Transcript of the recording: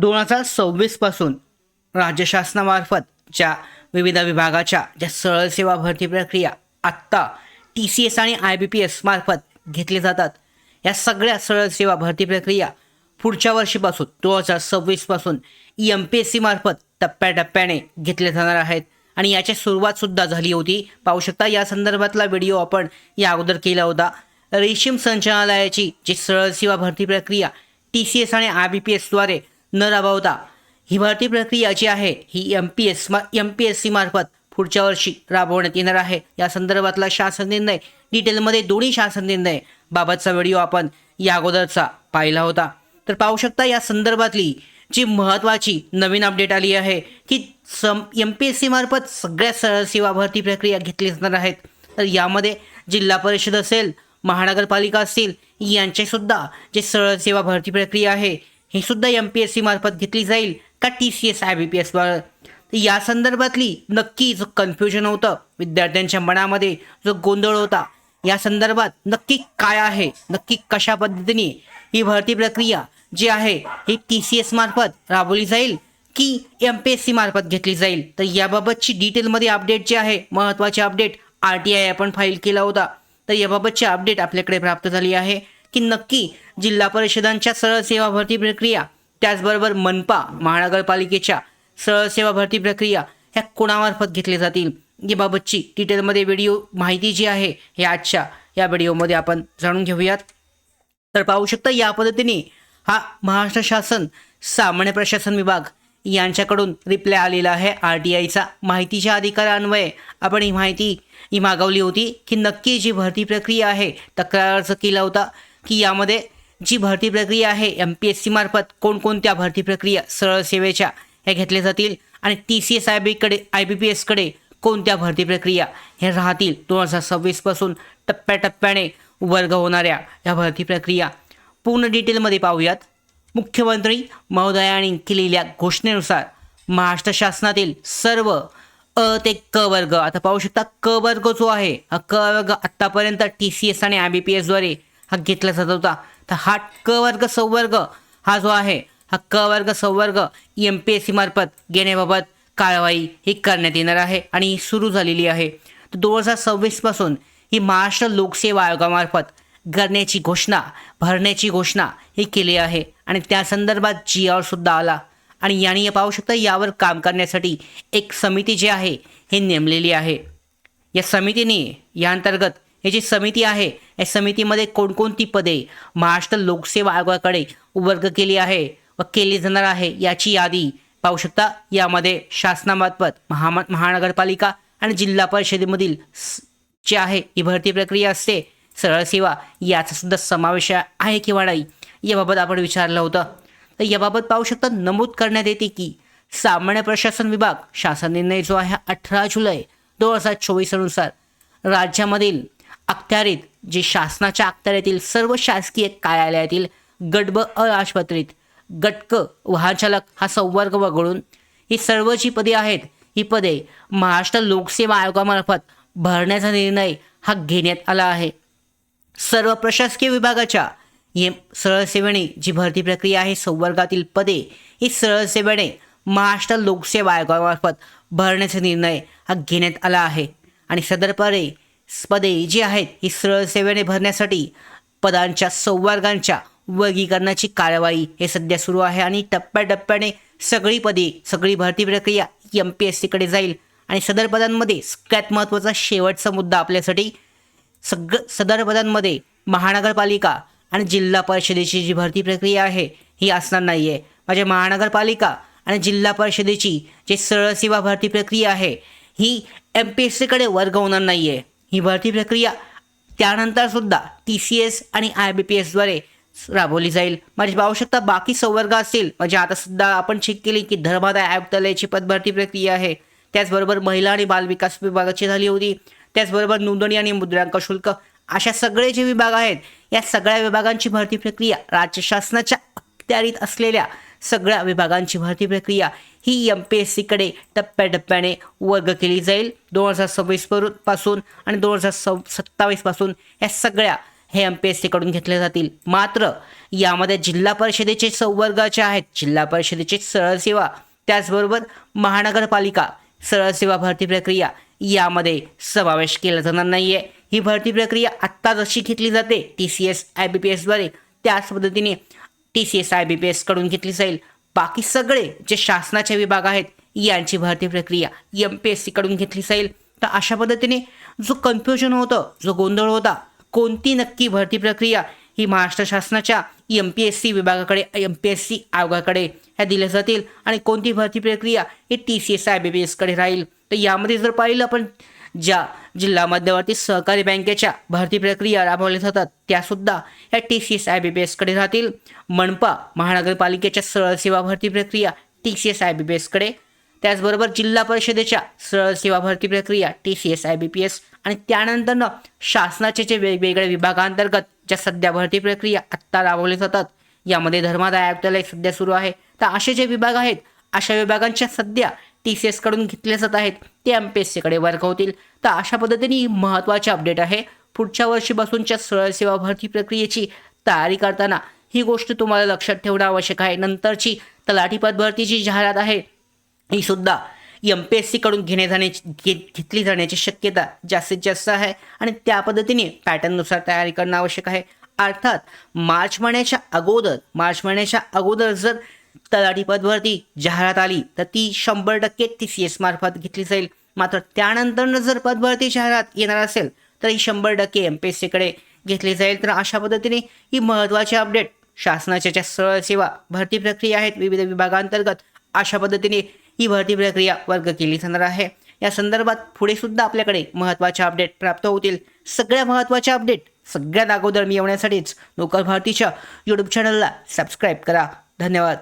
दोन हजार सव्वीसपासून राज्य शासनामार्फत ज्या विविध विभागाच्या ज्या सरळ सेवा भरती प्रक्रिया आत्ता टी सी एस आणि आय बी पी एस मार्फत घेतले जातात या सगळ्या सरळ सेवा भरती प्रक्रिया पुढच्या वर्षीपासून दोन हजार सव्वीसपासून एम पी एस सी मार्फत टप्प्याटप्प्याने घेतले जाणार आहेत. आणि याची सुरुवातसुद्धा झाली होती. पाहू शकता या संदर्भातला व्हिडिओ आपण या अगोदर केला होता. रेशीम संचालनालयाची जी सरळ सेवा भरती प्रक्रिया टी सी एस आणि आय बी पी एसद्वारे न राबवता. ही भरती प्रक्रिया जी आहे ही एम पी एस मा एम पी एस सी मार्फत पुढच्या वर्षी राबवण्यात येणार आहे. या संदर्भातला शासन निर्णय डिटेलमध्ये दोन्ही शासन निर्णय बाबतचा व्हिडिओ आपण या अगोदरचा पाहिला होता. तर पाहू शकता या संदर्भातली जी महत्त्वाची नवीन अपडेट आली आहे की सम एम पी एस सी मार्फत सगळ्या सरळ सेवा भरती प्रक्रिया घेतली जाणार आहेत. तर यामध्ये जिल्हा परिषद असेल महानगरपालिका असतील यांचेसुद्धा जे सरळ सेवा भरती प्रक्रिया आहे ही सुद्धा एम पी एस सी मार्फत घेतली जाईल का T C S I B P एसद्वारे तर या संदर्भातली नक्की जो कन्फ्युजन होतं. विद्यार्थ्यांच्या मनामध्ये जो गोंधळ होता या संदर्भात नक्की काय आहे? नक्की कशा पद्धतीने ही भरती प्रक्रिया जी आहे ही टी सी एस मार्फत राबवली जाईल की एम पी एस सी मार्फत घेतली जाईल? तर याबाबतची डिटेलमध्ये अपडेट जे आहे महत्त्वाचे अपडेट आर टी आय आपण फाईल केला होता. तर याबाबतची अपडेट आपल्याकडे प्राप्त झाली आहे. की नक्की जिल्हा परिषदांच्या सरळ सेवा भरती प्रक्रिया त्याचबरोबर मनपा महानगरपालिकेच्या सरळ सेवा भरती प्रक्रिया ह्या कोणामार्फत घेतल्या जातील? याबाबतची डिटेलमध्ये व्हिडिओ माहिती जी आहे हे आजच्या या व्हिडिओमध्ये आपण जाणून घेऊयात. तर पाहू शकता या पद्धतीने हा महाराष्ट्र शासन सामान्य प्रशासन विभाग यांच्याकडून रिप्लाय आलेला आहे. आर टी आयचा माहितीच्या अधिकारान्वये आपण ही माहिती ही मागवली होती की नक्की जी भरती प्रक्रिया आहे तक्रार अर्ज केला होता. की यामध्ये जी भरती प्रक्रिया आहे एम पी एस सीमार्फत कोणकोणत्या भरती प्रक्रिया सरळ सेवेच्या ह्या घेतल्या जातील आणि टी सी एस आय बीकडे आय बी पी एसकडे कोणत्या भरती प्रक्रिया हे राहतील? दोन हजार सव्वीसपासून टप्प्याटप्प्याने वर्ग होणाऱ्या या भरती प्रक्रिया पूर्ण डिटेलमध्ये पाहूयात. मुख्यमंत्री महोदयांनी केलेल्या घोषणेनुसार महाराष्ट्र शासनातील सर्व अ ते क वर्ग आता पाहू शकता क वर्ग जो आहे हा क वर्ग आत्तापर्यंत टी सी एस आणि आय बी पी एसद्वारे हा घेतला जात होता. तर हा क वर्ग संवर्ग हा जो आहे हा क वर्ग संवर्ग एम पी एस सी मार्फत घेण्याबाबत कारवाई ही करण्यात येणार आहे आणि ही सुरू झालेली आहे. तर दोन हजार सव्वीसपासून ही महाराष्ट्र लोकसेवा आयोगामार्फत करण्याची घोषणा भरण्याची घोषणा ही केली आहे आणि त्या संदर्भात जी आर सुद्धा आला. आणि यांनी पाहू शकता यावर काम करण्यासाठी एक समिती जी आहे हे नेमलेली आहे. या समितीने या अंतर्गत ही जी समिती आहे या समितीमध्ये कोणकोणती पदे महाराष्ट्र लोकसेवा आयोगाकडे वर्ग केली आहे व केली जाणार आहे याची यादी पाहू शकता. यामध्ये शासनामार्फत महा महानगरपालिका आणि जिल्हा परिषदेमधील स- जे आहे ही भरती प्रक्रिया असते. सरळ सेवा याचा सुद्धा समावेश आहे किंवा नाही याबाबत आपण विचारलं होतं. तर याबाबत पाहू शकता नमूद करण्यात येते की सामान्य प्रशासन विभाग शासन निर्णय जो आहे अठरा जुलै दोन हजार चोवीसनुसार राज्यामधील अखत्यारीत जे शासनाच्या अखत्यारीतील सर्व शासकीय कार्यालयातील गट ब गटक वाहनचालक हा संवर्ग वगळून ही सर्व जी पदे आहेत ही पदे महाराष्ट्र लोकसेवा आयोगामार्फत भरण्याचा निर्णय हा घेण्यात आला आहे. सर्व प्रशासकीय विभागाच्या हे सरळसेवेने जी भरती प्रक्रिया आहे संवर्गातील पदे ही सरळसेवेने महाराष्ट्र लोकसेवा आयोगामार्फत भरण्याचा निर्णय हा घेण्यात आला आहे. आणि सदर पदे पदे जी आहेत ही सरळ सेवेने भरण्यासाठी पदांच्या संवर्गांच्या वर्गीकरणाची कारवाई हे सध्या सुरू आहे आणि टप्प्याटप्प्याने सगळी पदे सगळी भरती प्रक्रिया एम पी एस सीकडे जाईल. आणि सदर पदांमध्ये सगळ्यात महत्त्वाचा शेवटचा मुद्दा आपल्यासाठी सगळं सदर पदांमध्ये महानगरपालिका आणि जिल्हा परिषदेची जी भरती प्रक्रिया आहे ही असणार नाही आहे म्हणजे महानगरपालिका आणि जिल्हा परिषदेची जी सरळ सेवा भरती प्रक्रिया आहे ही एम पी एस सीकडे वर्ग होणार नाही आहे ही भरती प्रक्रिया त्यानंतरसुद्धा टी सी एस आणि आय बी पी एसद्वारे राबवली जाईल. म्हणजे पाहू शकता बाकी संवर्ग असतील म्हणजे आता सुद्धा आपण चेक केली की धर्मादाय आयुक्तालयाची पदभरती प्रक्रिया आहे. त्याचबरोबर महिला आणि बालविकास विभागाची झाली होती. त्याचबरोबर नोंदणी आणि मुद्रांक शुल्क अशा सगळे जे विभाग आहेत या सगळ्या विभागांची भरती प्रक्रिया राज्य शासनाच्या अखत्यारीत असलेल्या सगळ्या विभागांची भरती प्रक्रिया ही एम पी एस सीकडे टप्प्याटप्प्याने वर्ग केली जाईल. दोन हजार सव्वीसपासून आणि दोन हजार सव सत्तावीसपासून या सगळ्या हे एम पी एस सीकडून घेतले जातील. मात्र यामध्ये जिल्हा परिषदेचे संवर्गाचे आहेत. जिल्हा परिषदेचे सरळ सेवा त्याचबरोबर महानगरपालिका सरळ सेवा भरती प्रक्रिया यामध्ये समावेश केला जाणार नाही आहे ही भरती प्रक्रिया आत्ता जशी घेतली जाते T C S I B P एसद्वारे त्याच पद्धतीने T C S I B P एसकडून घेतली जाईल. बाकी सगळे जे शासनाचे विभाग आहेत यांची भरती प्रक्रिया एम पी एस सीकडून घेतली जाईल. तर अशा पद्धतीने जो कन्फ्युजन होतं जो गोंधळ होता कोणती नक्की भरती प्रक्रिया ही महाराष्ट्र शासनाच्या एम पी एस सी विभागाकडे एम पी एस सी आयोगाकडे ह्या दिल्या जातील आणि कोणती भरती प्रक्रिया ही T C S I B B एसकडे राहील. तर यामध्ये जर पाहिलं आपण ज्या जिल्हा मध्यवर्ती सहकारी बँकेच्या भरती प्रक्रिया राबवल्या जातात त्यासुद्धा या T C S I B P एसकडे राहतील. मनपा महानगरपालिकेच्या सरळ सेवा भरती प्रक्रिया T C S I B P एसकडे त्याचबरोबर जिल्हा परिषदेच्या सरळ सेवा भरती प्रक्रिया T C S I B P S आणि त्यानंतरनं शासनाचे जे वेगवेगळ्या विभागांतर्गत ज्या सध्या भरती प्रक्रिया आत्ता राबवल्या जातात यामध्ये धर्मादाय आयुक्तालय सध्या सुरू आहे. तर असे जे विभाग आहेत अशा विभागांच्या सध्या टी सी एसकडून घेतले जात आहेत ते एम पी एस सीकडे वर्ग होतील. तर अशा पद्धतीने महत्त्वाचे अपडेट आहे. पुढच्या वर्षीपासूनच्या सरळ सेवा भरती प्रक्रियेची तयारी करताना ही गोष्ट तुम्हाला लक्षात ठेवणं आवश्यक आहे. नंतरची तलाठीपद भरतीची जाहिरात आहे ही सुद्धा एम पी एस सीकडून घेणे जाण्याची घे घेतली जाण्याची शक्यता जास्तीत जास्त आहे आणि त्या पद्धतीने पॅटर्ननुसार तयारी करणं आवश्यक आहे. अर्थात मार्च महिन्याच्या अगोदर मार्च महिन्याच्या अगोदर जर तलाठीपदवरती जाहिरात आली तर ती शंभर टक्के टी सी एस मार्फत घेतली जाईल. मात्र त्यानंतरनं जर पदभरती जाहिरात येणार असेल तर ही शंभर टक्के एम पी एस सीकडे घेतली जाईल. तर अशा पद्धतीने ही महत्त्वाची अपडेट शासनाच्या ज्या सरळ सेवा भरती प्रक्रिया आहेत विविध विभागांतर्गत अशा पद्धतीने ही भरती प्रक्रिया वर्ग केली जाणार आहे. या संदर्भात पुढे सुद्धा आपल्याकडे महत्त्वाच्या अपडेट प्राप्त होतील. सगळ्या महत्त्वाच्या अपडेट सगळ्यात अगोदर मिळवण्यासाठीच नोकर भारतीच्या यूट्यूब चॅनलला सबस्क्राईब करा. धन्यवाद.